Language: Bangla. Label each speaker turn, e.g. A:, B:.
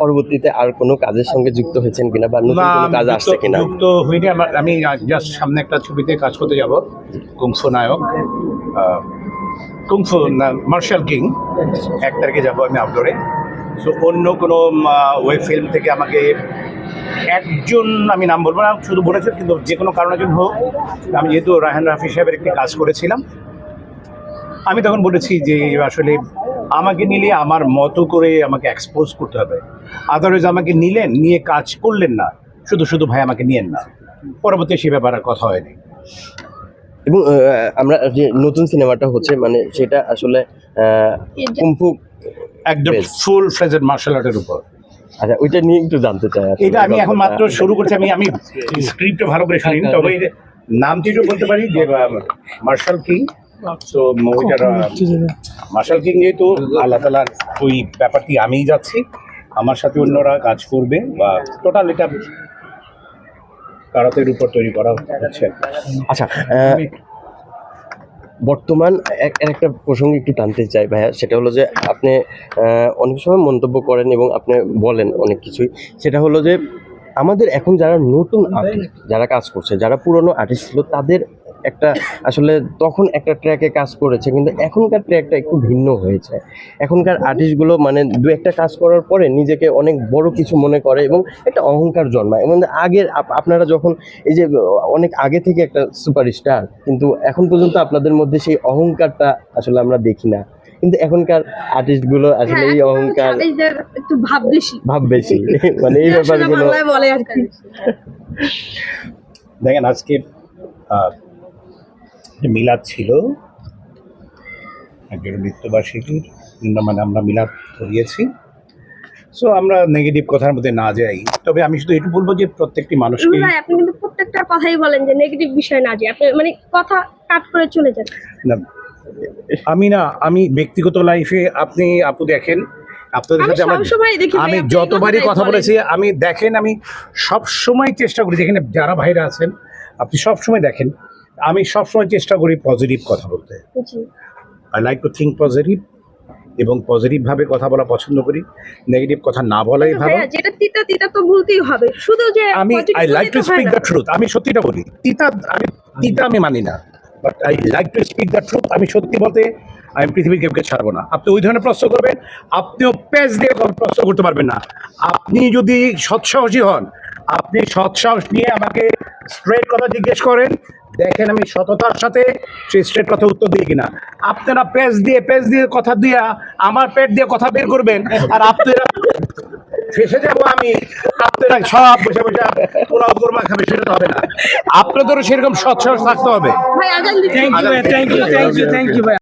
A: পরবর্তীতে আর কোনো কাজের সঙ্গে যুক্ত হয়েছেন কিনা বা নতুন কোনো কাজ আসছে কিনা?
B: যুক্ত হইনি। আমার আমি জাস্ট সামনে একটা ছবিতে কাজ করতে যাব। কুংফু নায়ক। Kung fu martial king. এক তারিখে যাব আমি আউটডোরে সো অন্য কোনো ওয়েব ফিল্ম থেকে আমাকে একজন আমি নাম বলব না শুধু বলেছে কিন্তু যে কোনো কারণের জন্য হোক আমি যেহেতু রায়হান রাফি সাহেবের একটি কাজ করেছিলাম আমি তখন বলেছি যে আসলে আমাকে নিলে আমার মতো করে আমাকে এক্সপোজ করতে হবে। আদারওয়াইজ আমাকে নিলেন নিয়ে কাজ করলেন না। শুধু শুধু ভাই আমাকে নিয়েন না। পরবর্তী সে ব্যাপারে কথা হয়নি।
A: এবং আমরা যে নতুন সিনেমাটা হচ্ছে মানে সেটা আসলে আহ, কুম্ফু
B: একদম। ফুল ফ্রেজেড মার্শাল আর্টের উপর।
A: আচ্ছা ওইটা নিয়ে একটু জানতে চাই
B: এটা আমি এখন মাত্র শুরু করছি আমি আমি স্ক্রিপ্টটা ভালো করে শুনি। তবে নামটি বলতে পারি যে মার্শাল কিং তো মুভিটার মার্শাল কিং যেহেতু আল্লাহ তালার ওই ব্যাপারটি আমিই যাচ্ছি। আমার সাথে অন্যরা কাজ করবে বা টোটাল এটা কারাতের উপর তৈরি করা হচ্ছে
A: আচ্ছা বর্তমান এক- একটা প্রসঙ্গ একটু টানতে চাই ভাইয়া সেটা হলো যে আপনি অনেক সময় মন্তব্য করেন এবং আপনি বলেন অনেক কিছুই। সেটা হলো যে আমাদের এখন যারা নতুন আর্টিস্ট যারা কাজ করছে যারা পুরনো আর্টিস্ট ছিল তাদের একটা আসলে তখন একটা ট্র্যাকে কাজ করেছে কিন্তু এখনকার ট্র্যাকটা একটু ভিন্ন হয়েছে। এখনকার আর্টিস্টগুলো মানে দু একটা কাজ করার পরে নিজেকে অনেক বড় কিছু মনে করে এবং একটা অহংকার জন্মায়। এবং আগের আপ- আপনারা যখন এই যে অনেক আগে থেকে একটা সুপারস্টার কিন্তু এখন পর্যন্ত আপনাদের মধ্যে সেই অহংকারটা আসলে আমরা দেখি না। কিন্তু এখনকার আর্টিস্টগুলো আসলে এই অহংকার
C: একটু ভাব বেশি।
A: ভাব বেশি। মানে এই ব্যাপারগুলো
B: দেখেন আজকে মিলাদ ছিল একজন মৃত্যুবার্ষিকীর মানে আমরা মিলাদ ধরিয়েছি। সো আমরা নেগেটিভ কথার মধ্যে না যাই। তবে আমি শুধু এটু বলব যে প্রত্যেকটি মানুষকে
C: আপনি কিন্তু প্রত্যেকটা কথাই বলেন যে নেগেটিভ বিষয় না যে আপনি মানে কথা কাট করে চলে যান।
B: না আমি না আমি ব্যক্তিগত লাইফে আপনি আপু দেখেন আপনাদের
C: আমি
B: সাথে আমার আমি যতবারই কথা বলেছি আমি দেখেন আমি সব সময় চেষ্টা করি যেখানে যারা ভাইরা আছেন আপনি সব সময় দেখেন আমি সবসময় চেষ্টা করি পজিটিভ কথা বলতে। I like to think positive এবং পজিটিভভাবে কথা বলা পছন্দ করি। নেগেটিভ কথা না বলাই ভালো।
C: যেটা তিতা তিতা তো বলতেই হবে। শুধু যে
B: আমি I like to speak the truth আমি সত্যিটা বলি। তিতা আমি তিতা আমি মানি না। But I like to speak the truth আমি সত্যি বলতে আমি পৃথিবীর কেউকে ছাড়বো না। আপনি ওই ধরনের প্রশ্ন করবেন আপনিও পেজ দিয়ে প্রশ্ন করতে পারবেন না। আপনি যদি সৎসাহসী হন আপনি সৎসাহস নিয়ে আমাকে স্ট্রেট কথা জিজ্ঞেস করেন দেখেন আমি সততার সাথে সেই স্ট্রেট কথা উত্তর দিই কিনা। আপনারা পেজ দিয়ে পেজ দিয়ে কথা দিয়া আমার পেট দিয়ে কথা বের করবেন আর আপনারা ফেসে যাব আমি। আপনারা সব বসে বসে পোলাও কোরমা খাবে সেটা তো হবে না। আপনাদেরও সেরকম সৎসাহস থাকতে হবে।
C: ভাই you thank
B: you thank you thank thank